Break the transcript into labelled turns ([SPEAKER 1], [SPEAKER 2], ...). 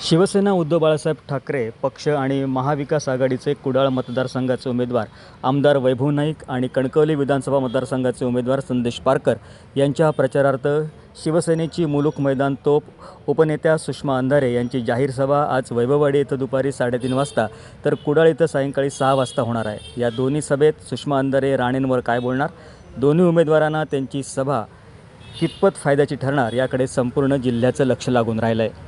[SPEAKER 1] शिवसेना उद्धव बाळासाहेब ठाकरे पक्ष आणि महाविकास आघाडीचे कुडाळ मतदारसंघाचे उमेदवार आमदार वैभव नाईक आणि कणकवली विधानसभा मतदारसंघाचे उमेदवार संदेश पारकर यांच्या प्रचारार्थ शिवसेनेची मुलुक मैदान तोप उपनेत्या सुषमा अंधारे यांची जाहीर सभा आज वैभववाडी इथं दुपारी साडेतीन वाजता तर कुडाळ इथं सायंकाळी सहा वाजता होणार आहे. या दोन्ही सभेत सुषमा अंधारे राणेंवर काय बोलणार? दोन्ही उमेदवारांना त्यांची सभा कितपत फायद्याची ठरणार? याकडे संपूर्ण जिल्ह्याचं लक्ष लागून राहिलं आहे